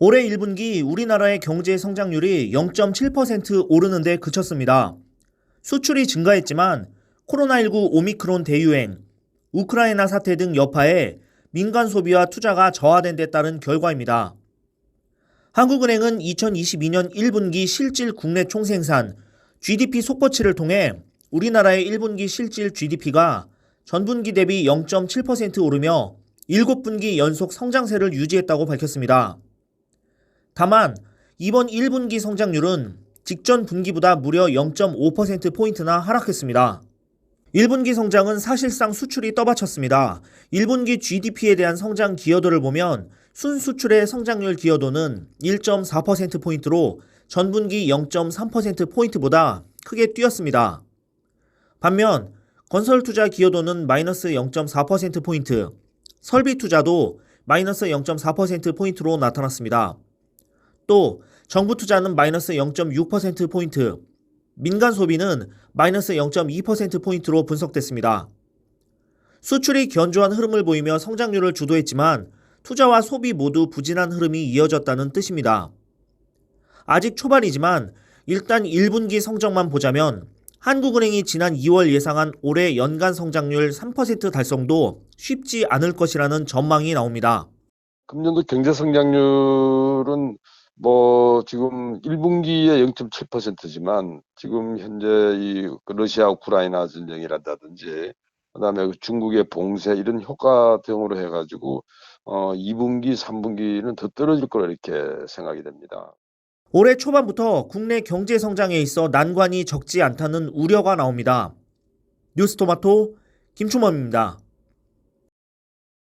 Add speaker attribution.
Speaker 1: 올해 1분기 우리나라의 경제 성장률이 0.7% 오르는데 그쳤습니다. 수출이 증가했지만 코로나19 오미크론 대유행, 우크라이나 사태 등 여파에 민간 소비와 투자가 저하된 데 따른 결과입니다. 한국은행은 2022년 1분기 실질 국내 총생산 GDP 속보치를 통해 우리나라의 1분기 실질 GDP가 전분기 대비 0.7% 오르며 7분기 연속 성장세를 유지했다고 밝혔습니다. 다만 이번 1분기 성장률은 직전 분기보다 무려 0.5%포인트나 하락했습니다. 1분기 성장은 사실상 수출이 떠받쳤습니다. 1분기 GDP에 대한 성장 기여도를 보면 순수출의 성장률 기여도는 1.4%포인트로 전분기 0.3%포인트보다 크게 뛰었습니다. 반면 건설 투자 기여도는 마이너스 0.4%포인트, 설비 투자도 마이너스 0.4%포인트로 나타났습니다. 또 정부 투자는 마이너스 0.6%포인트, 민간 소비는 마이너스 0.2%포인트로 분석됐습니다. 수출이 견조한 흐름을 보이며 성장률을 주도했지만 투자와 소비 모두 부진한 흐름이 이어졌다는 뜻입니다. 아직 초반이지만 일단 1분기 성적만 보자면 한국은행이 지난 2월 예상한 올해 연간 성장률 3% 달성도 쉽지 않을 것이라는 전망이 나옵니다.
Speaker 2: 금년도 경제 성장률은 뭐 지금 1분기에 0.7%지만 지금 현재 이 러시아 우크라이나 전쟁이라든지 그다음에 그 중국의 봉쇄 이런 효과 등으로 해가지고 어 2분기, 3분기는 더 떨어질 거라 이렇게 생각이 됩니다.
Speaker 1: 올해 초반부터 국내 경제 성장에 있어 난관이 적지 않다는 우려가 나옵니다. 뉴스토마토 김충범입니다.